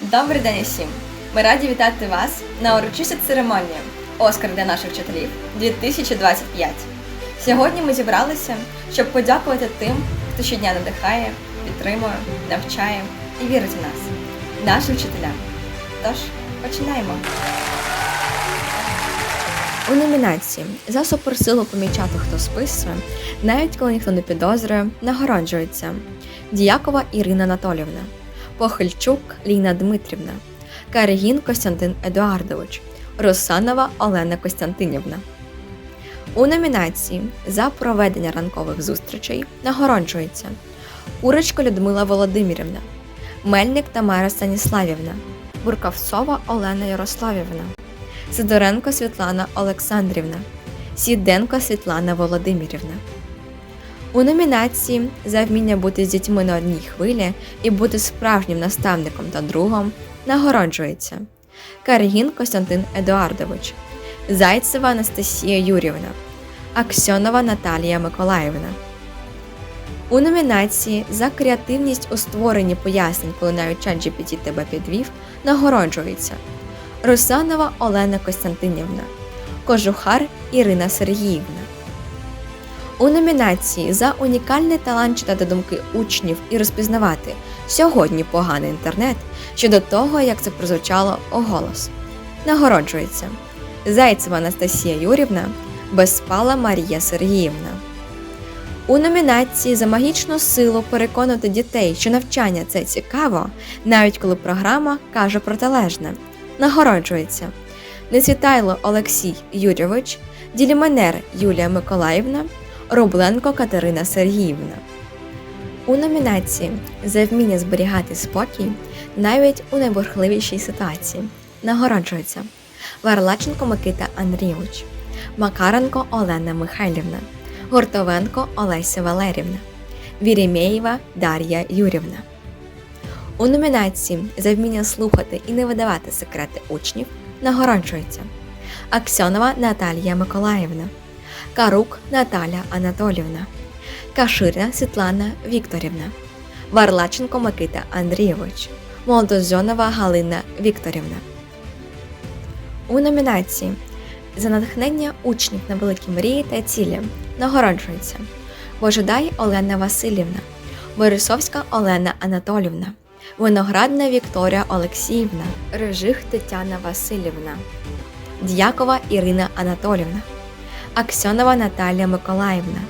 Добрий день усім! Ми раді вітати вас на урочистій церемонії Оскар для наших вчителів 2025. Сьогодні ми зібралися, щоб подякувати тим, хто щодня надихає, підтримує, навчає і вірить у нас, нашим вчителям. Тож, починаємо! У номінації за суперсилу помічати, хто списує, навіть коли ніхто не підозрює, нагороджується Діякова Ірина Анатолівна, Похильчук Ліна Дмитрівна, Карегін Костянтин Едуардович, Русанова Олена Костянтинівна. У номінації за проведення ранкових зустрічей нагороджується Урочко Людмила Володимирівна, Мельник Тамара Станіславівна, Буркавцова Олена Ярославівна, Сидоренко Світлана Олександрівна, Сіденко Світлана Володимирівна. У номінації за вміння бути з дітьми на одній хвилі і бути справжнім наставником та другом нагороджується Каргін Костянтин Едуардович, Зайцева Анастасія Юрівна, Аксьонова Наталія Миколаївна. У номінації за креативність у створенні пояснень, коли навіть ChatGPT тебе підвів, нагороджується Русанова Олена Костянтинівна, Кожухар Ірина Сергіївна. У номінації за унікальний талант читати думки учнів і розпізнавати сьогодні поганий інтернет щодо того, як це прозвучало у голос. Нагороджується Зайцева Анастасія Юрівна, Безпала Марія Сергіївна. У номінації за магічну силу переконати дітей, що навчання це цікаво, навіть коли програма каже протилежне. Нагороджується Несвітайло Олексій Юрійович, Діліменер Юлія Миколаївна, Рубленко Катерина Сергіївна. У номінації за вміння зберігати спокій навіть у найбурхливішій ситуації нагороджується Варлаченко Микита Андрійович, Макаренко Олена Михайлівна, Гуртовенко Олеся Валерівна, Вірімєєва Дар'я Юрівна. У номінації за вміння слухати і не видавати секрети учнів нагороджується Аксьонова Наталія Миколаївна, Карук Наталя Анатолівна, Каширна Світлана Вікторівна, Варлаченко Микита Андрійович, Молодозонова Галина Вікторівна. У номінації за натхнення учнів на великі мрії та цілі нагороджується Божедай Олена Васильівна, Борисовська Олена Анатолівна, Виноградна Вікторія Олексіївна, Рижих Тетяна Васильівна, Дякова Ірина Анатолівна, Аксьонова Наталія Миколаївна,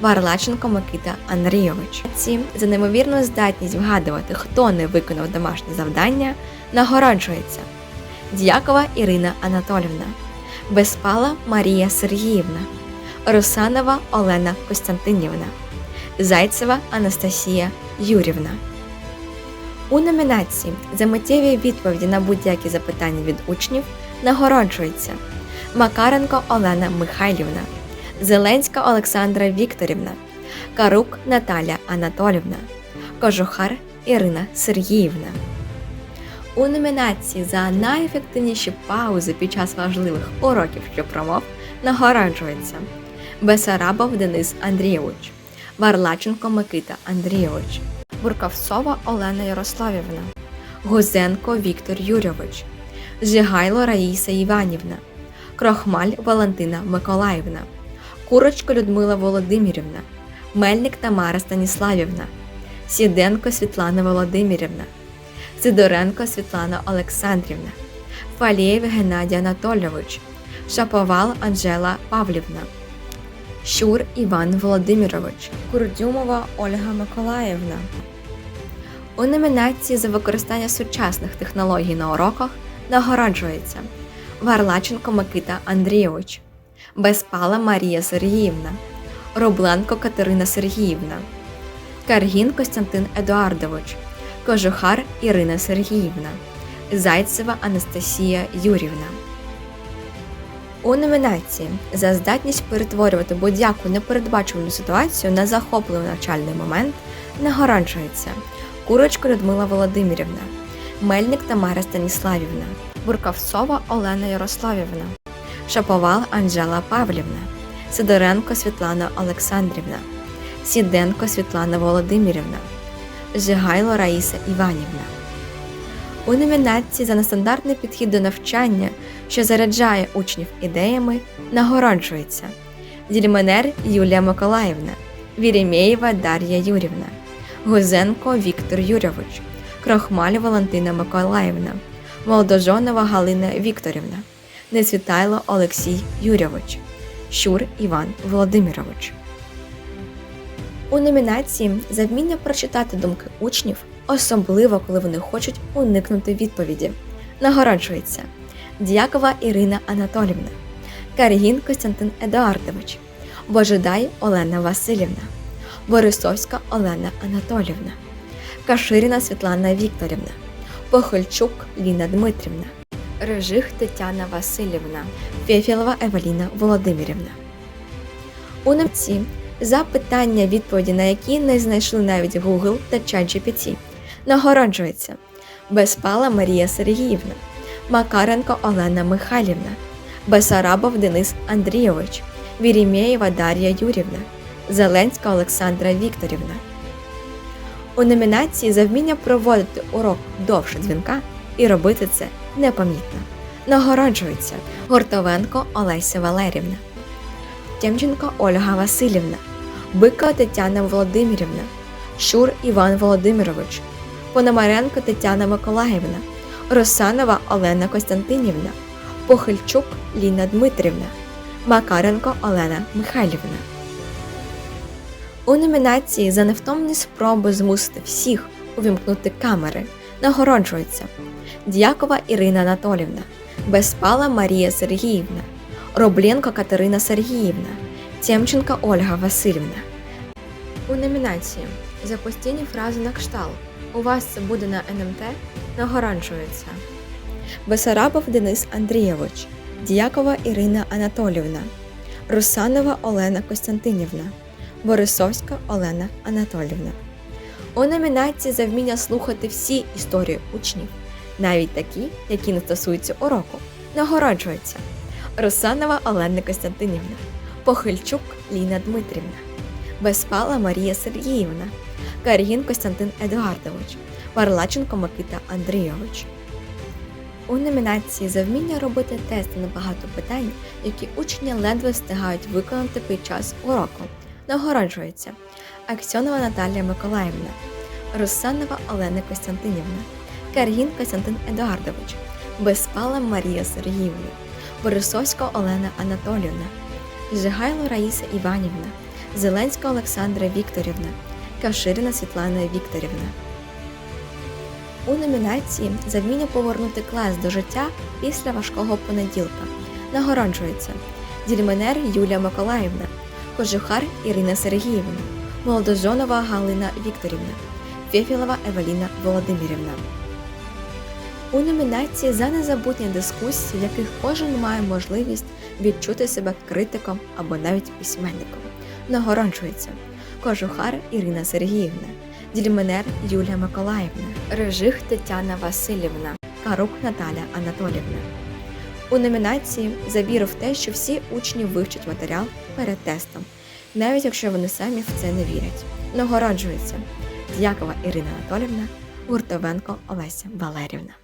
Варлаченко Микита Андрійович. Ці за неймовірну здатність вгадувати, хто не виконав домашнє завдання, нагороджується Дякова Ірина Анатолівна, Безпала Марія Сергіївна, Русанова Олена Костянтинівна, Зайцева Анастасія Юрівна. У номінації за миттєві відповіді на будь-які запитання від учнів нагороджується Макаренко Олена Михайлівна, Зеленська Олександра Вікторівна, Карук Наталя Анатолівна, Кожухар Ірина Сергіївна. У номінації за найефективніші паузи під час важливих уроків чи промов нагороджується Бесарабов Денис Андрійович, Варлаченко Микита Андрійович, Буркавцова Олена Ярославівна, Гузенко Віктор Юрійович, Жигайло Раїса Іванівна, Крохмаль Валентина Миколаївна, Курочко Людмила Володимирівна, Мельник Тамара Станіславівна, Сіденко Світлана Володимирівна, Сидоренко Світлана Олександрівна, Фалєєв Геннадій Анатолійович, Шаповал Анжела Павлівна, Щур Іван Володимирович, Курдюмова Ольга Миколаївна. У номінації за використання сучасних технологій на уроках нагороджується Варлаченко Микита Андрійович, Безпала Марія Сергіївна, Рубленко Катерина Сергіївна, Каргін Костянтин Едуардович, Кожухар Ірина Сергіївна, Зайцева Анастасія Юрівна. У номінації за здатність перетворювати будь-яку непередбачувану ситуацію на захопливий навчальний момент нагороджується Курочко Людмила Володимирівна, Мельник Тамара Станіславівна, Буркавцова Олена Ярославівна, Шаповал Анжела Павлівна, Сидоренко Світлана Олександрівна, Сіденко Світлана Володимирівна, Жигайло Раїса Іванівна. У номінації за нестандартний підхід до навчання, що заряджає учнів ідеями, нагороджується Дільменер Юлія Миколаївна, Вірімєєва Дар'я Юрівна, Гузенко Віктор Юрійович, Крохмаль Валентина Миколаївна, Молодожонова Галина Вікторівна, Несвітайло Олексій Юрійович, Щур Іван Володимирович. У номінації за вміння прочитати думки учнів, особливо коли вони хочуть уникнути відповіді, нагороджується Дякова Ірина Анатолівна, Каргін Костянтин Едуардович, Божидай Олена Васильівна, Борисовська Олена Анатолівна, Каширіна Світлана Вікторівна, Похольчук Ліна Дмитрівна, Режих Тетяна Васильівна, Фєфілова Евеліна Володимирівна. У немці запитання, відповіді на які не знайшли навіть Google та ChatGPT. Нагороджується Безпала Марія Сергіївна, Макаренко Олена Михайлівна, Бесарабов Денис Андрійович, Вірімєєва Дар'я Юрівна, Зеленська Олександра Вікторівна. У номінації за вміння проводити урок довше дзвінка і робити це непомітно. Нагороджується Гуртовенко Олеся Валерівна. Тємченко Ольга Васильівна, Бикова Тетяна Володимирівна, Шур Іван Володимирович, Пономаренко Тетяна Миколаївна, Росанова Олена Костянтинівна, Похильчук Ліна Дмитрівна, Макаренко Олена Михайлівна. У номінації за невтомні спроби змусити всіх увімкнути камери нагороджується Дякова Ірина Анатолівна, Безпала Марія Сергіївна, Роблєнко Катерина Сергіївна, Тємченка Ольга Васильівна. У номінації за постійні фрази на кшталт У вас це буде на НМТ нагороджується Бесарабов Денис Андрійович, Дякова Ірина Анатолівна, Русанова Олена Костянтинівна, Борисовська Олена Анатолівна. У номінації за вміння слухати всі історії учнів, навіть такі, які не стосуються уроку, нагороджується Русанова Олена Костянтинівна, Похильчук Ліна Дмитрівна, Безпала Марія Сергіївна, Каргін Костянтин Едуардович, Варлаченко Микита Андрійович. У номінації за вміння робити тести на багато питань, які учні ледве встигають виконати під час уроку, нагороджується Аксьонова Наталія Миколаївна, Русанова Олена Костянтинівна, Каргін Костянтин Едуардович, Безпала Марія Сергіївна, Борисовська Олена Анатолівна, Жигайло Раїса Іванівна, Зеленська Олександра Вікторівна, Каширина Світлана Вікторівна. У номінації за вміння повернути клас до життя після важкого понеділка нагороджується Дільменер Юлія Миколаївна, Кожухар Ірина Сергіївна, Молодожонова Галина Вікторівна, Фєфілова Евеліна Володимирівна. У номінації за незабутні дискусії, в яких кожен має можливість відчути себе критиком або навіть письменником, нагороджується Кожухар Ірина Сергіївна, Дільменер Юлія Миколаївна, Режих Тетяна Васильівна, Карук Наталя Анатолівна. У номінації за віру в те, що всі учні вивчать матеріал перед тестом, навіть якщо вони самі в це не вірять. Нагороджується Дякова Ірина Анатолівна, Гуртовенко Олеся Валерівна.